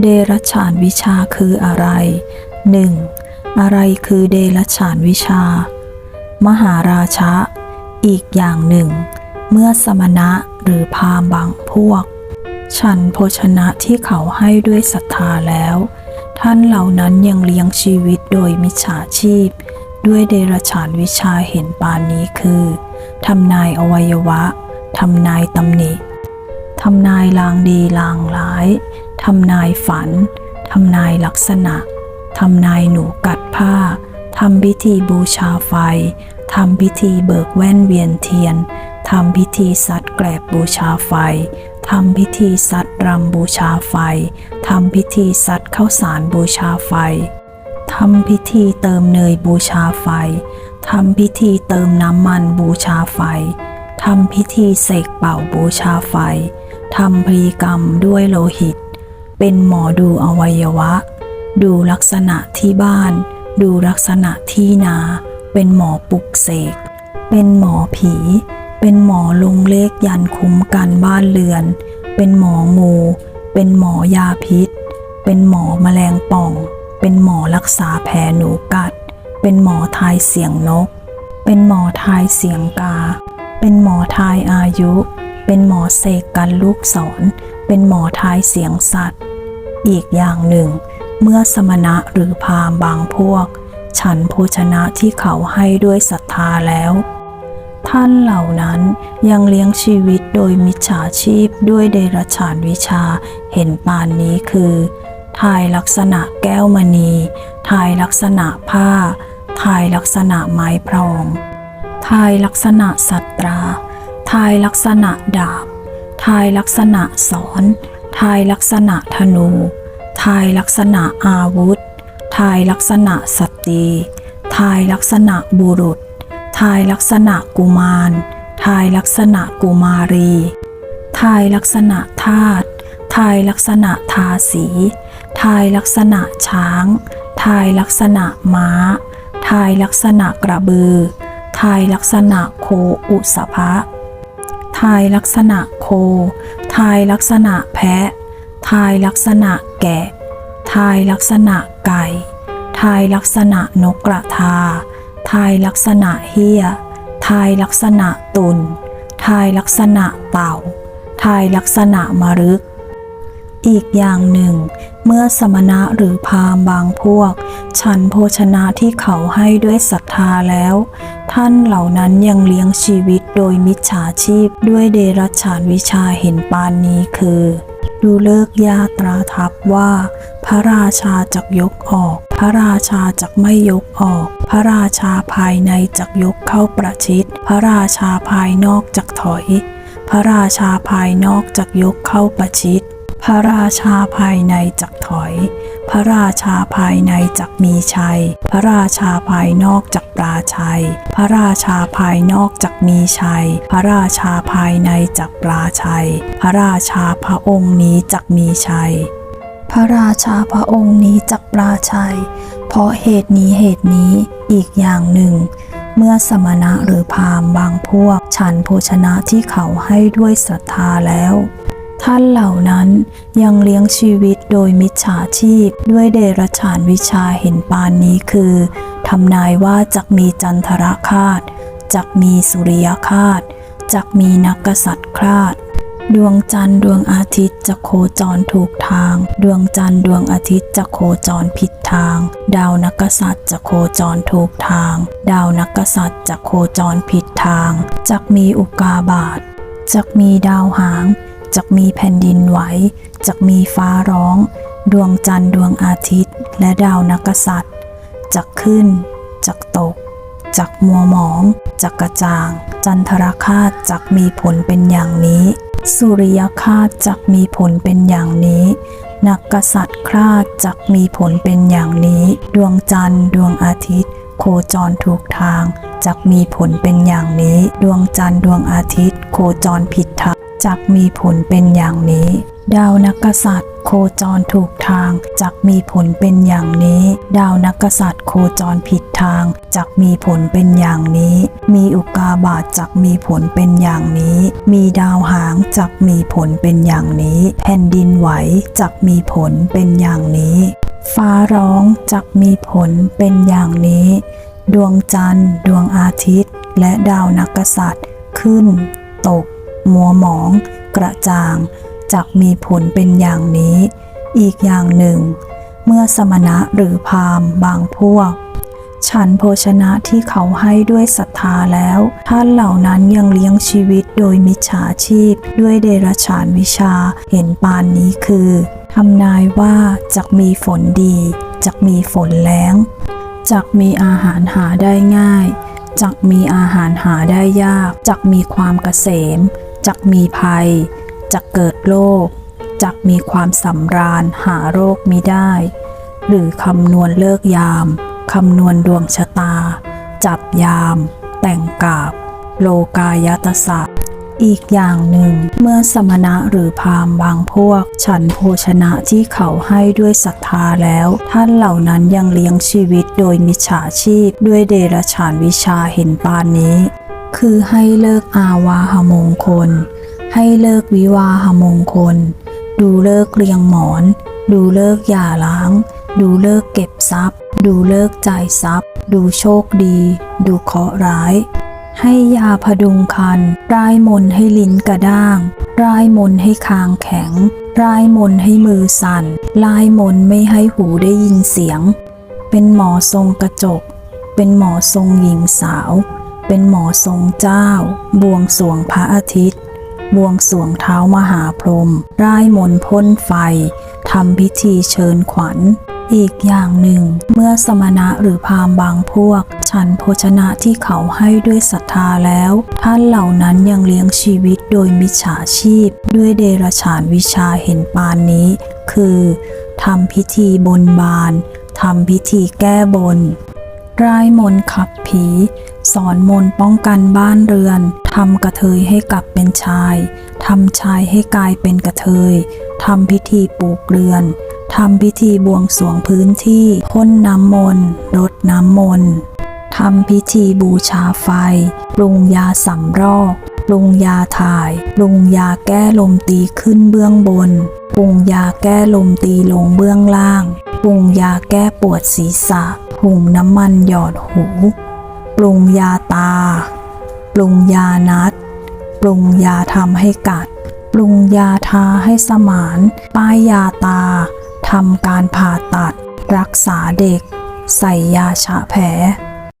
เดรัจฉานวิชาคืออะไร 1. อะไรคือเดรัจฉานวิชา มหาราชะ อีกอย่างหนึ่ง เมื่อสมณะหรือพาหมณ์บางพวก ฉันโภชนะที่เขาให้ด้วยศรัทธาแล้ว ท่านเหล่านั้นยังเลี้ยงชีวิตโดยมิจฉาชีพ ด้วยเดรัจฉานวิชาเห็นปานนี้คือทำนายอวัยวะทำนายตำหนิ ทำนายลางดีลางร้าย ทำนายฝัน ทำนายลักษณะ ทำนายหนูกัดผ้า ทำพิธีบูชาไฟ ทำพิธีเบิกแว่นเวียนเทียน ทำพิธีซัดแกลบบูชาไฟ ทำพิธีซัดรำบูชาไฟ ทำพิธีซัดข้าวสารบูชาไฟ ทำพิธีเติมเนยบูชาไฟ ทำพิธีเติมน้ำมันบูชาไฟทำพิธีเสกเป่าบูชาไฟ ทำพลีกรรมด้วยโลหิต เป็นหมอดูอวัยวะ ดูลักษณะที่บ้าน ดูลักษณะที่นา เป็นหมอปลุกเสก เป็นหมอผี เป็นหมอลงเลขยันคุ้มกันบ้านเรือน เป็นหมองู เป็นหมอยาพิษ เป็นหมอแมลงป่อง เป็นหมอรักษาแผลหนูกัด เป็นหมอทายเสียงนก เป็นหมอทายเสียงกา เป็นหมอทายอายุ เป็นหมอเสกกันลูกศร เป็นหมอทายเสียงสัตว์ อีกอย่างหนึ่ง เมื่อสมณะหรือพามบางพวก ฉันโภชนะที่เขาให้ด้วยศรัทธาแล้ว ท่านเหล่านั้นยังเลี้ยงชีวิตโดยมิจฉาชีพด้วยเดรัจฉานวิชาเห็นปานนี้คือทายลักษณะแก้วมณีทายลักษณะผ้าทายลักษณะไม้พรองทายลักษณะสัตรา ทายลักษณะดาบ ทายลักษณะสอน ทายลักษณะธนู ทายลักษณะอาวุธ ทายลักษณะสตรี ทายลักษณะบุรุษ ทายลักษณะกุมาร ทายลักษณะกุมารี ทายลักษณะธาตุ ทายลักษณะทาสี ทายลักษณะช้าง ทายลักษณะม้า ทายลักษณะกระบือ ทายลักษณะโคอุสภะ ทายลักษณะโค ทายลักษณะแพะ ทายลักษณะแกะ ทายลักษณะไก่ ทายลักษณะนกกระทา ทายลักษณะเฮีย ทายลักษณะตุน ทายลักษณะเต่า ทายลักษณะมรึก อีกอย่างหนึ่ง เมื่อสมณะหรือพราหมบางพวก ฉันโภชนะที่เขาให้ด้วยศรัทธาแล้ว ท่านเหล่านั้นยังเลี้ยงชีวิต โดยมิจฉาชีพด้วยเดรัจฉานวิชาเห็นปานนี้คือ ดูเลิกยาตราทับว่า พระราชาจักยกออก พระราชาจักไม่ยกออก พระราชาภายในจักยกเข้าประชิด พระราชาภายนอกจักถอย พระราชาภายนอกจักยกเข้าประชิด พระราชาภายในจักถอย พระราชาภายในจักมีชัย พระราชาภายนอกจักปราชัย พระราชาภายนอกจักมีชัย พระราชาภายในจักปราชัย พระราชาพระองค์นี้จักมีชัย พระราชาพระองค์นี้จักปราชัย เพราะเหตุนี้เหตุนี้อีกอย่างหนึ่งเมื่อสมณะหรือพามบางพวก ฉันโภชนะที่เขาให้ด้วยศรัทธาแล้ว ท่านเหล่านั้นยังเลี้ยงชีวิตโดยมิจฉาชีพ ด้วยเดรัจฉานวิชาเห็นปานนี้คือทำนายว่าจักมีจันทรคาตจักมีสุริยคาตจักมีนักกษัตริย์คราด ดวงจันทร์ดวงอาทิตย์จะโคจรถูกทาง ดวงจันทร์ดวงอาทิตย์จะโคจรผิดทาง ดาวนักกษัตริย์จะโคจรถูกทาง ดาวนักกษัตริย์จะโคจรผิดทาง จักมีอุกาบาตจักมีดาวหาง จักมีแผ่นดินไหวจักมีฟ้าร้อง ดวงจันทร์ดวงอาทิตย์ และดาวนักกษัตริย์จักขึ้นจักตกจักมัวหมองจักกระจ่าง จันทรคาตจักมีผลเป็นอย่างนี้ สุริยคาตจักมีผลเป็นอย่างนี้ นักกษัตริย์คราดจักมีผลเป็นอย่างนี้ ดวงจันทร์ดวงอาทิตย์ โคจรถูกทางจักมีผลเป็นอย่างนี้ ดวงจันทร์ดวงอาทิตย์ โคจรผิดทาง จักมีผลเป็นอย่างนี้ ดาวนักกษัตริย์ โคจรถูกทางจักมีผลเป็นอย่างนี้ ดาวนักกษัตริย์โคจรผิดทางจักมีผลเป็นอย่างนี้ มีอุกาบาตจักมีผลเป็นอย่างนี้ มีดาวหางจักมีผลเป็นอย่างนี้ แผ่นดินไหวจักมีผลเป็นอย่างนี้ ฟ้าร้องจักมีผลเป็นอย่างนี้ ดวงจันทร์ ดวงอาทิตย์ และดาวนักกษัตริย์ขึ้น ตก มัวหมอง กระจ่างจักมีผลเป็นอย่างนี้ อีกอย่างหนึ่ง เมื่อสมณะหรือพามบางพวก ฉันโภชนะที่เขาให้ด้วยศรัทธาแล้ว ท่านเหล่านั้นยังเลี้ยงชีวิตโดยมิจฉาชีพ ด้วยเดรัจฉานวิชาเห็นปานนี้คือทำนายว่าจะมีฝนดีจะมีฝนแล้งจักมีอาหารหาได้ง่ายจักมีอาหารหาได้ยากจักมีความเกษม จักมีภัย จักเกิดโรคจักมีความสำราญหาโรคมิได้ หรือคำนวณเลิกยามคำนวณดวงชะตา จับยาม แต่งกาบ โลกายตศะอีกอย่างหนึ่ง เมื่อสมณะหรือพราหมณ์บางพวก ฉันโภชนะที่เขาให้ด้วยศรัทธาแล้ว ท่านเหล่านั้นยังเลี้ยงชีวิตโดยมิจฉาชีพด้วยเดรฉานวิชาเห็นปานนี้ คือให้เลิกอาวาหมงคล ให้เลิกวิวาหมงคล ดูเลิกเรียงหมอน ดูเลิกหย่าล้าง ดูเลิกเก็บทรัพย์ ดูเลิกจ่ายทรัพย์ ดูโชคดี ดูเคราะห์ร้าย ให้ยาพดุงคันร่ายมนให้ลิ้นกระด้างร่ายมนให้คางแข็งร่ายมนให้มือสั่นลายมนไม่ให้หูได้ยินเสียง เป็นหมอทรงกระจก เป็นหมอทรงหญิงสาว เป็นหมอทรงเจ้า บวงสวงพระอาทิตย์ บวงสวงเท้ามหาพรหมร่ายมนพ่นไฟทำพิธีเชิญขวัญ อีกอย่างหนึ่ง เมื่อสมณะหรือพามบางพวก ฉันโภชนะที่เขาให้ด้วยศรัทธาแล้ว ท่านเหล่านั้นยังเลี้ยงชีวิตโดยมิจฉาชีพ ด้วยเดรฉานวิชาเห็นปานนี้ คือทำพิธีบนบานทำพิธีแก้บน รายมนขับผี สอนมนป้องกันบ้านเรือนทำกระเทยให้กลับเป็นชายทำชายให้กลายเป็นกระเทยทำพิธีปลูกเรือนทำพิธีบวงสรวงพื้นที่พ่นน้ำมนต์รดน้ำมนต์ทำพิธีบูชาไฟ ปรุงยาสำรอกปรุงยาถ่าย ปรุงยาแก้ลมตีขึ้นเบื้องบน ปรุงยาแก้ลมตีลงเบื้องล่าง ปรุงยาแก้ปวดศีรษะ หุงน้ำมันหยอดหู ปรุงยาตา ปรุงยานัด ปรุงยาทำให้กัด ปรุงยาทาให้สมาน ป้ายยาตา ทำการผ่าตัด รักษาเด็ก ใส่ยาชะแผล